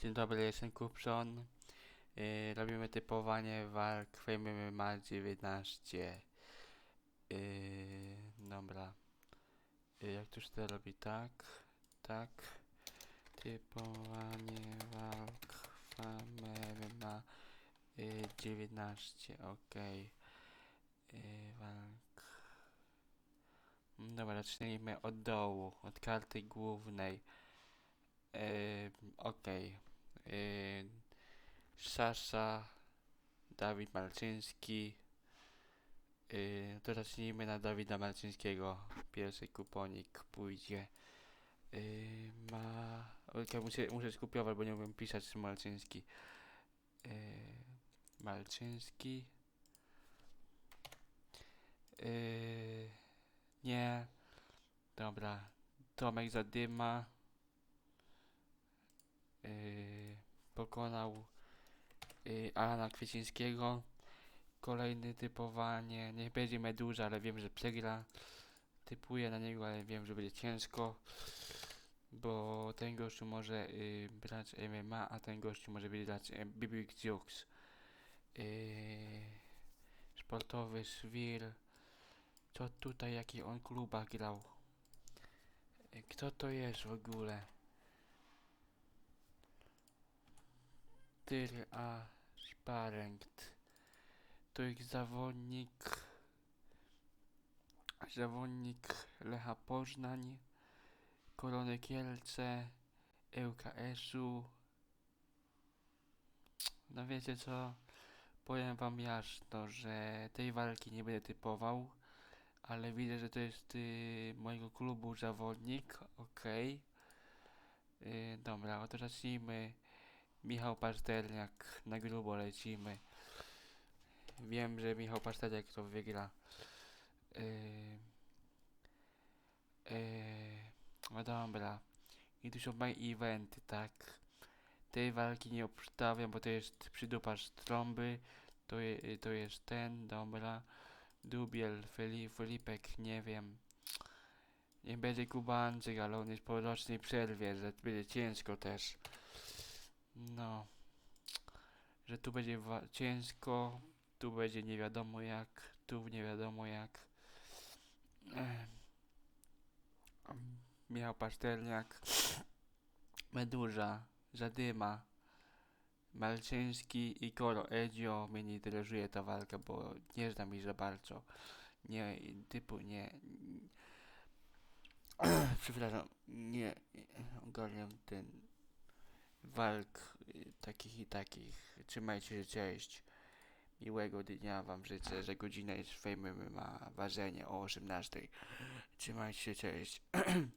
Dzień dobry, jestem Kupson. Yy, robimy typowanie walk Fame MMA 19. Yy, dobra. Yy, jak to się to robi? Tak, tak. Typowanie walk Fame MMA yy, 19. Okej. Yy, walk. Dobra, zacznijmy od dołu, od karty głównej. Yy, Okej. Yy, Sasza, Dawid Malczyński. Yy, to zacznijmy na Dawida Malczyńskiego. Pierwszy kuponik pójdzie. Yy, ma. Ojka, muszę, muszę skopiować, bo nie umiem pisać Malczyński. Yy, Malczyński. Yy, nie. Dobra. Tomek Zadyma. Yy, pokonał yy, Alana Kwiecińskiego. Kolejne typowanie. Niech będzie Meduza, ale wiem, że przegra. Typuję na niego, ale wiem, że będzie ciężko. Bo ten gościu może yy, brać MMA, a ten gościu może brać yy, BB Jukes. Yy, sportowy Szwir. Co tutaj, jaki on klubach grał? Yy, Kto to jest w ogóle? Tyr A. To jest zawodnik. Zawodnik Lecha Poznań, Korony Kielce, ŁKS-u. No wiecie co? Powiem wam jasno, że tej walki nie będę typował, ale widzę, że to jest y, mojego klubu zawodnik. Okej. Y, dobra, oto zacznijmy. Michał Pasterniak, na grubo lecimy. Wiem, że Michał Pasterniak to wygra. Yy, no dobra. I tu są main eventy, tak? Tej walki nie obstawiam, bo to jest przydupasz trąby. To, je, to jest ten, dobra. Dubiel, Filipek, nie wiem. Nie będzie Kubańczyk, ale on jest po rocznej przerwie, że będzie ciężko też. No. Że tu będzie ciężko, tu będzie nie wiadomo jak, tu nie wiadomo jak. Ech. Michał Pasztelniak, Meduza, Zadyma, Malczyński i Koro Edzio mnie nie interesuje ta walka, bo nie znam ich za bardzo. Nie, typu nie. Przepraszam, nie ogarniam ten walk y, takich i takich. Trzymajcie się, cześć. Miłego dnia wam życzę, że godzina jest w ma ważenie o 18. Trzymajcie się, cześć.